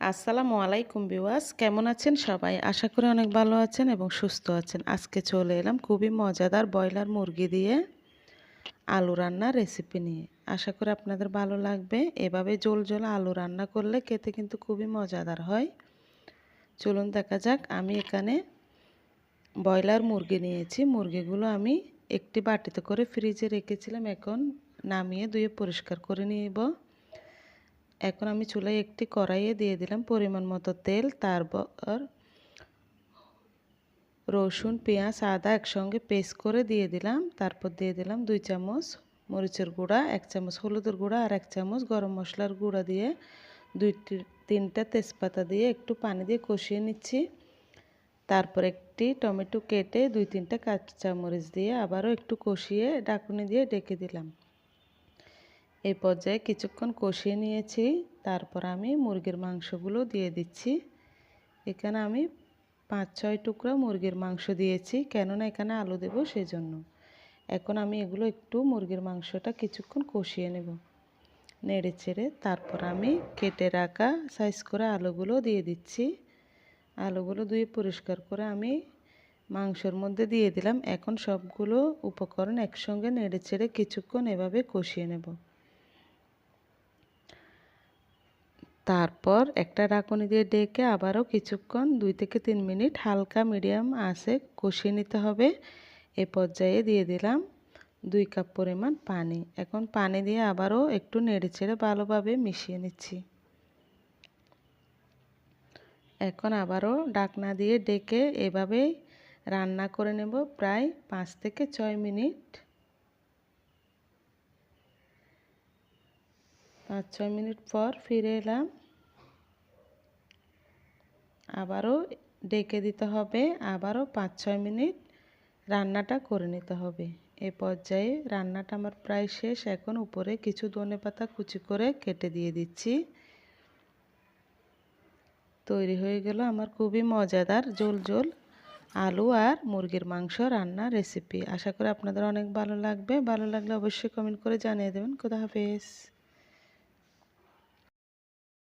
আসসালামু আলাইকুম বিওয়াস কেমন আছেন সবাই? আশা করি অনেক ভালো আছেন এবং সুস্থ আছেন। আজকে চলে এলাম খুবই মজাদার ব্রয়লার মুরগি দিয়ে আলু রান্নার রেসিপি নিয়ে। আশা করি আপনাদের ভালো লাগবে। এভাবে জল জল আলু রান্না করলে খেতে কিন্তু খুবই মজাদার হয়। চলুন দেখা যাক, আমি এখানে ব্রয়লার মুরগি নিয়েছি। মুরগিগুলো আমি একটি বাটিতে করে ফ্রিজে রেখেছিলাম। এখন নামিয়ে ধুয়ে পরিষ্কার করে নিব। এখন আমি চুলায় একটি কড়াইয়ে দিয়ে দিলাম পরিমাণ মতো তেল, তারপর রসুন, পেঁয়াজ, আদা একসঙ্গে পেস্ট করে দিয়ে দিলাম। তারপর দিয়ে দিলাম দুই চামচ মরিচের গুঁড়া, এক চামচ হলুদের গুঁড়া আর এক চামচ গরম মশলার গুঁড়া দিয়ে দুই তিনটা তেজপাতা দিয়ে একটু পানি দিয়ে কষিয়ে নিচ্ছি। তারপর একটি টমেটো কেটে দুই তিনটা কাঁচা মরিচ দিয়ে আবারও একটু কষিয়ে ডাকুনি দিয়ে ডেকে দিলাম। এই পর্যায়ে কিছুক্ষণ কষিয়ে নিয়েছি, তারপর আমি মুরগির মাংসগুলো দিয়ে দিচ্ছি। এখানে আমি পাঁচ ছয় টুকরা মুরগির মাংস দিয়েছি, কেননা এখানে আলু দেব সেজন্য। এখন আমি এগুলো একটু মুরগির মাংসটা কিছুক্ষণ কষিয়ে নেব, নেড়ে চেড়ে। তারপর আমি কেটে রাখা সাইজ করে আলুগুলো দিয়ে দিচ্ছি। আলুগুলো ধুয়ে পরিষ্কার করে আমি মাংসর মধ্যে দিয়ে দিলাম। এখন সবগুলো উপকরণ একসঙ্গে নেড়ে চেড়ে কিছুক্ষণ এভাবে কষিয়ে নেব। তারপর একটা ডাকনি দিয়ে ডেকে আবারও কিছুক্ষণ দুই থেকে তিন মিনিট হালকা মিডিয়াম আসে কষিয়ে নিতে হবে। এ পর্যায়ে দিয়ে দিলাম দুই কাপ পরিমাণ পানি। এখন পানি দিয়ে আবারও একটু নেড়ে ছেড়ে ভালোভাবে মিশিয়ে নিচ্ছি। এখন আবারও ডাকনা দিয়ে ডেকে এভাবেই রান্না করে নেব প্রায় পাঁচ থেকে ছয় মিনিট। পাঁচ, ছয় মিনিট পর ফিরে এলাম। আবারও ডেকে দিতে হবে, আবারও পাঁচ, ছয় মিনিট রান্নাটা করে নিতে হবে। এ পর্যায়ে রান্নাটা আমার প্রায় শেষ, এখন উপরে কিছু ধনে পাতা কুচি করে কেটে দিয়ে দিচ্ছি। তৈরি হয়ে গেল আমার খুবই মজাদার জোল জোল আলু আর মুরগির মাংস রান্না রেসিপি আশা করি আপনাদের অনেক ভালো লাগবে। ভালো লাগলে অবশ্যই কমেন্ট করে জানিয়ে দেবেন। কোথা হাফেজ।